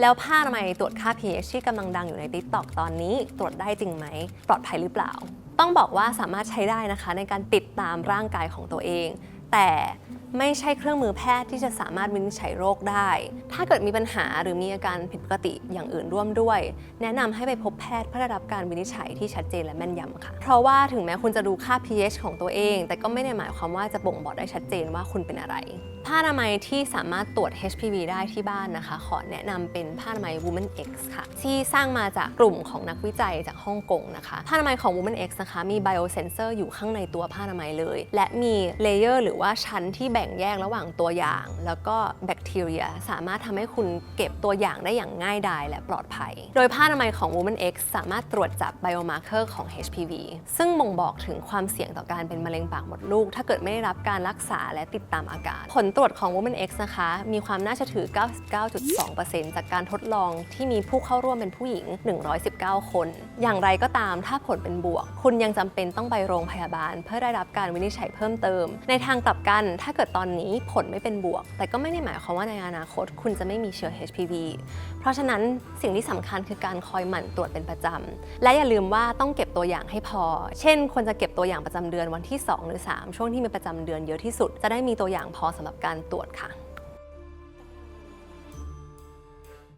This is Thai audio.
แล้วผ้าทำไมยตรวจค่า pH ที่กำลังดังอยู่ใน TikTok ตอนนี้ ตรวจได้จริงไหม ปลอดภัยหรือเปล่า ต้องบอกว่าสามารถใช้ได้นะคะในการติดตามร่างกายของตัวเอง แต่ไม่ใช่เครื่องมือแพทย์ที่จะสามารถวินิจฉัยโรคได้ ถ้าเกิดมีปัญหาหรือมีอาการผิดปกติอย่างอื่นร่วมด้วย แนะนำให้ไปพบแพทย์เพื่อได้รับการวินิจฉัยที่ชัดเจนและแม่นยำค่ะ เพราะว่าถึงแม้คุณจะดูค่า pH ของตัวเอง แต่ก็ไม่ได้หมายความว่าจะบ่งบอกได้ชัดเจนว่าคุณเป็นอะไร ผ้าอนามัยที่สามารถตรวจ HPV ได้ที่บ้านนะคะ ขอแนะนำเป็นผ้าอนามัย Woman X ค่ะ ที่สร้างมาจากกลุ่มของนักวิจัยจากฮ่องกงนะคะ ผ้าอนามัยของ Woman X นะคะมี biosensor อยู่ข้างในตัวผ้าอนามัยเลย และมีเลเยอร์หรือว่าชั้นที่บ่งแยกระหว่างตัวอย่าง แล้วก็แบคทีเรีย สามารถทำให้คุณเก็บตัวอย่างได้อย่างง่ายดายและปลอดภัย โดยผ้าอนามัยของ Woman X สามารถตรวจจับ biomarker ของ HPV ซึ่งบ่งบอกถึงความเสี่ยงต่อการเป็นมะเร็งปากมดลูก ถ้าเกิดไม่ได้รับการรักษาและติดตามอาการ ผลตรวจของ Woman X นะคะ มีความน่าเชื่อถือ 99.2%จากการทดลองที่มีผู้เข้าร่วมเป็นผู้หญิง 119 คน อย่างไรก็ตามถ้าผลเป็นบวก คุณยังจำเป็นต้องไปโรงพยาบาล เพื่อได้รับการวินิจฉัยเพิ่มเติม ในทางกลับกันถ้าเกิดตอนนี้ผลไม่เป็นบวก แต่ก็ไม่ได้หมายความว่าในอนาคต คุณจะไม่มีเชื้อ HPV เพราะฉะนั้นสิ่งที่สำคัญคือการคอยหมั่นตรวจเป็นประจำและอย่าลืมว่าต้องเก็บตัวอย่างให้พอ เช่นควรจะเก็บตัวอย่างประจำเดือนวันที่ 2 หรือ 3 ช่วงที่มีประจำเดือนเยอะที่สุด จะได้มีตัวอย่างพอสำหรับการตรวจค่ะ